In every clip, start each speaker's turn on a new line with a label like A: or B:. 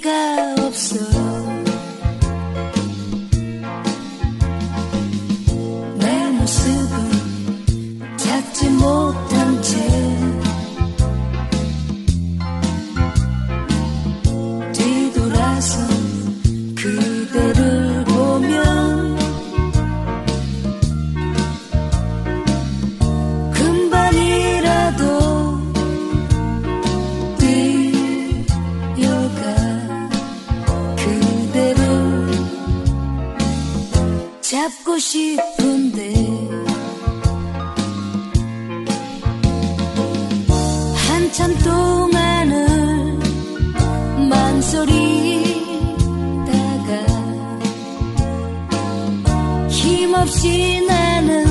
A: Go. 싶은데. 한참 동안을 만 소리 다가 힘없이 나는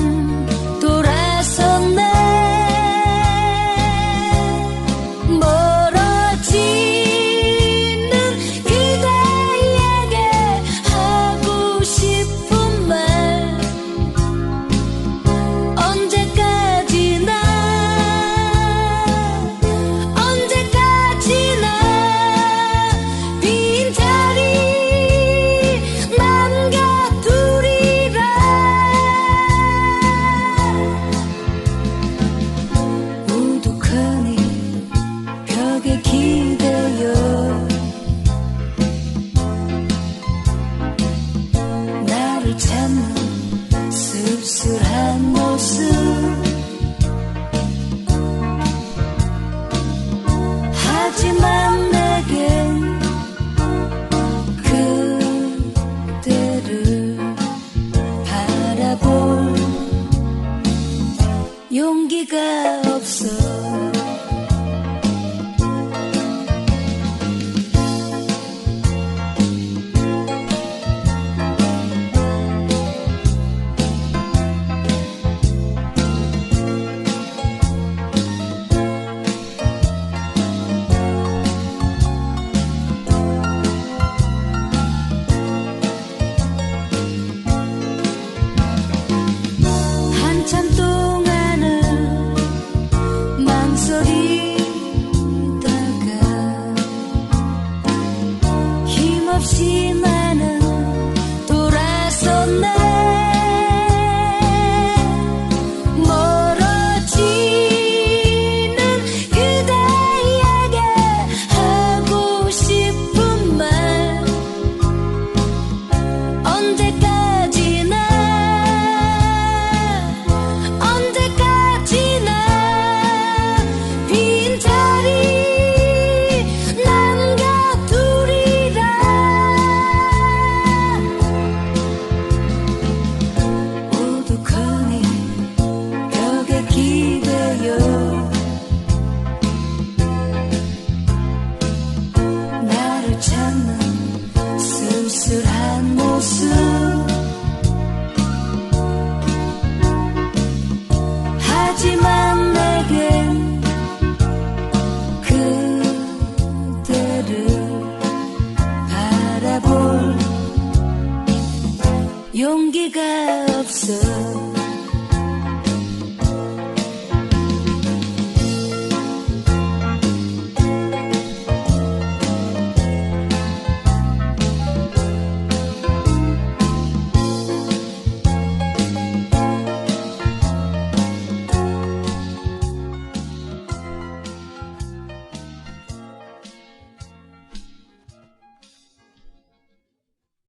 A: 용기가 없어. 心门。 쓸쓸한 모습. 하지만 내겐 그대를 바라볼 용기가 없어.